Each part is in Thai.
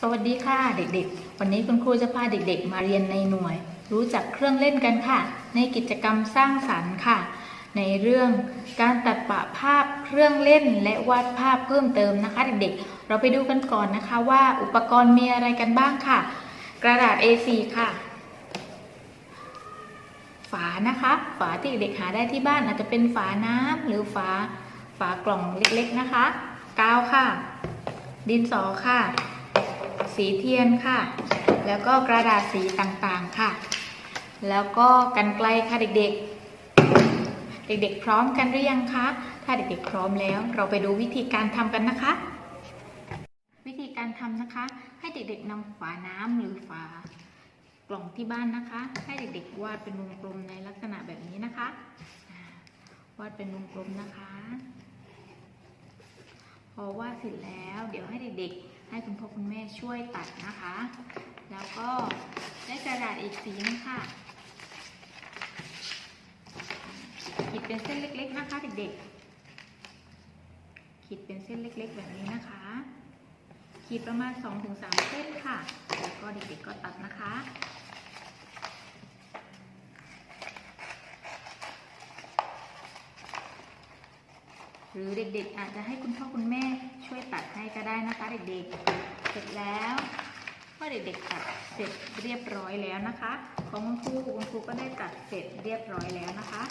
สวัสดีค่ะเด็กๆ วันนี้คุณครูจะพาเด็กๆ มาเรียนในหน่วย รู้จักเครื่องเล่นกันค่ะ ในกิจกรรมสร้างสรรค์ค่ะ ในเรื่องการตัดปะภาพเครื่องเล่นและวาดภาพเพิ่มเติมนะคะ เด็กๆ เราไปดูกันก่อนนะคะว่าอุปกรณ์มีอะไรกันบ้างค่ะ กระดาษ A4 ค่ะ ฝานะคะ ฝาที่เด็กๆหาได้ที่บ้านอาจจะเป็นฝาน้ำหรือฝาฝากล่องเล็กๆนะคะ กาวค่ะ ดินสอค่ะ สีเทียนค่ะ แล้วก็กระดาษสีต่างๆค่ะ แล้วก็กันไกลค่ะเด็กๆ เด็กๆ พร้อมกันหรือยังคะ ถ้าเด็กๆ พร้อมแล้วเราไปดูวิธีการทำกันนะคะ วิธีการทำนะคะ ให้เด็กๆนำฝาน้ำหรือฝากล่องที่บ้านนะคะ ให้เด็กๆ วาดเป็นวงกลมในลักษณะแบบนี้นะคะ วาดเป็นวงกลมนะคะ พอวาดเสร็จแล้ว เดี๋ยวให้เด็กๆ ให้คุณพ่อคุณแม่ช่วยตัดนะคะ แล้วก็ได้กระดาษอีกสีนึงค่ะขีดเป็นเส้นเล็ก ๆ นะคะเด็กๆขีดเป็นเส้นเล็ก ๆ แบบนี้นะคะ ขีดประมาณ 2-3 เส้นค่ะ แล้วก็เด็กๆก็ตัดนะคะ หรือเด็กๆ อาจจะให้คุณพ่อคุณแม่ช่วยตัดให้ก็ได้นะคะ เด็กๆ เสร็จแล้วเมื่อเด็กๆตัดเสร็จเรียบร้อยแล้วนะคะ ของคุณครูคุณครูก็ได้ตัดเสร็จเรียบร้อยแล้วนะคะ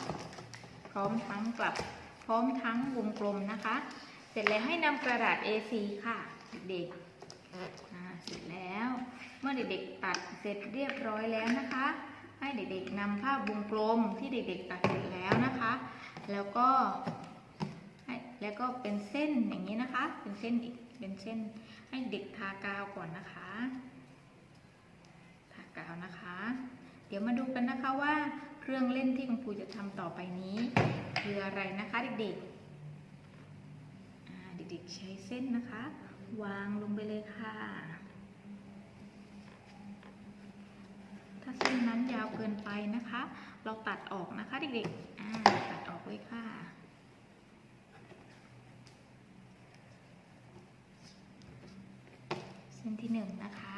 พร้อมทั้งกลับพร้อมทั้งวงกลมนะคะ เสร็จแล้วให้นำกระดาษ A4 ค่ะ เด็กๆเสร็จแล้ว เมื่อเด็กๆตัดเสร็จเรียบร้อยแล้วนะคะ ให้เด็กๆนำภาพวงกลมที่เด็กๆตัดเสร็จแล้วนะคะ แล้วก็ แล้วก็เป็นเส้นอย่างนี้นะคะ เป็นเส้นอีกเป็นเส้นให้เด็กทากาวก่อนนะคะ ทากาวนะคะ เดี๋ยวมาดูกันนะคะว่าเครื่องเล่นที่คุณครูจะทำต่อไปนี้ คืออะไรนะคะเด็กๆเด็กๆใช้เส้นนะคะ วางลงไปเลยค่ะ ถ้าเส้นนั้นยาวเกินไปนะคะ เราตัดออกนะคะเด็กๆตัดออกเลยค่ะ ส้นที่หนึ่งนะคะ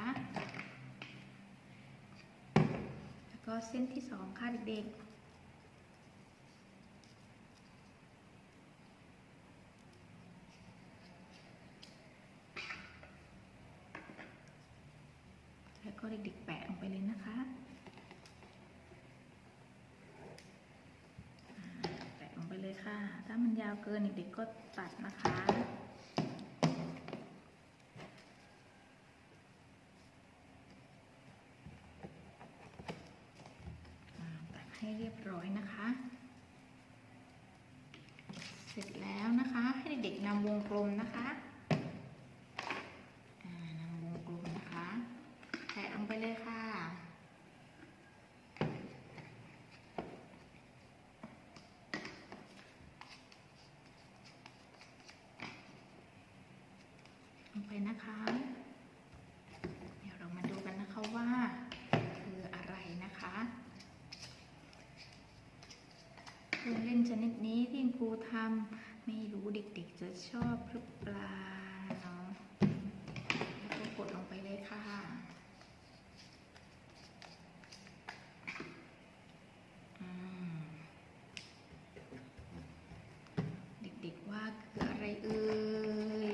แล้วก็เส้นที่สองค่ะเด็กๆแล้วก็เด็กๆแปะลงไปเลยนะคะ แปะลงไปเลยค่ะ ถ้ามันยาวเกินเด็กๆก็ตัดนะคะ อ่าตัดให้เร้อยนะคะ เสร็จแล้วนะคะ ให้เด็กๆนำวงกลมนะคะนำวงกลมนะคะแตะลงไปเลยค่ะ ลงไปนะคะ เดี๋ยวเรามาดูกันนะคะว่า คืออะไรนะคะเครื่องเล่นชนิดนี้ที่ ครูทำไม่รู้เด็กๆจะชอบหรือเปล่าเนาะแล้วก็กดลงไปเลยค่ะ เด็กๆว่าคืออะไรเอ่ย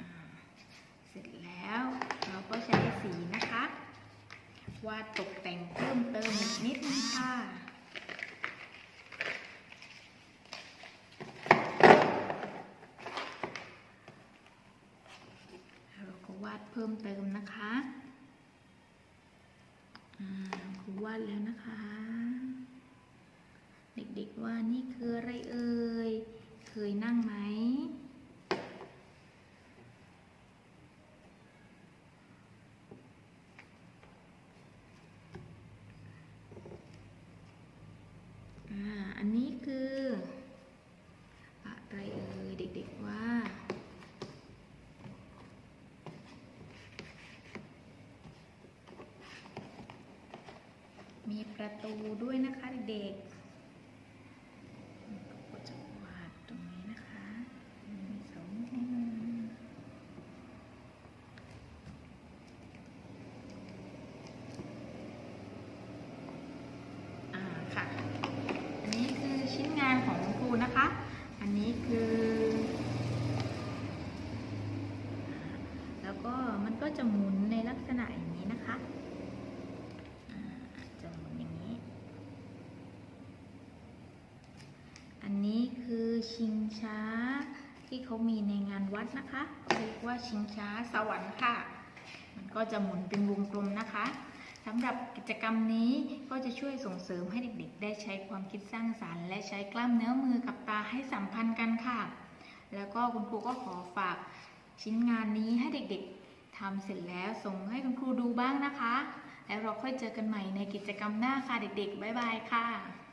อเสร็จแล้วเราก็ใช้สีนะคะ วาดตกแต่งเพิ่มเติมอีกนิดนึงค่ะ เราก็วาดเพิ่มเติมนะคะอ่าครูวาดแล้วนะคะ เด็กๆว่านี่คืออะไรเอ่ย เคยนั่งไหม มีประตูด้วยนะคะเด็กจะวาดตรงนี้นะคะมีเสานิดนอ่าค่ะ อันนี้คือชิ้นงานของครูนะคะ อันนี้คือ แล้วก็มันก็จะหมุนในลักษณะอย่างนี้นะคะ คือชิงช้า ที่เขามีในงานวัดนะคะเขาเรียกว่าชิงช้าสวรรค์ค่ะ มันก็จะหมุนเป็นวงกลมนะคะสำหรับกิจกรรมนี้ก็จะช่วยส่งเสริมให้เด็กๆ ได้ใช้ความคิดสร้างสารรค์ และใช้กล้ามเนื้อมือกับตาให้สัมพันธ์กันค่ะ แล้วก็คุณครูก็ขอฝากชิ้นงานนี้ให้เด็กๆทำเสร็จแล้วส่งให้คุณครูดูบ้างนะคะ แล้วเราค่อยเจอกันใหม่ในกิจกรรมหน้าค่ะเด็กๆบ๊ายบายค่ะ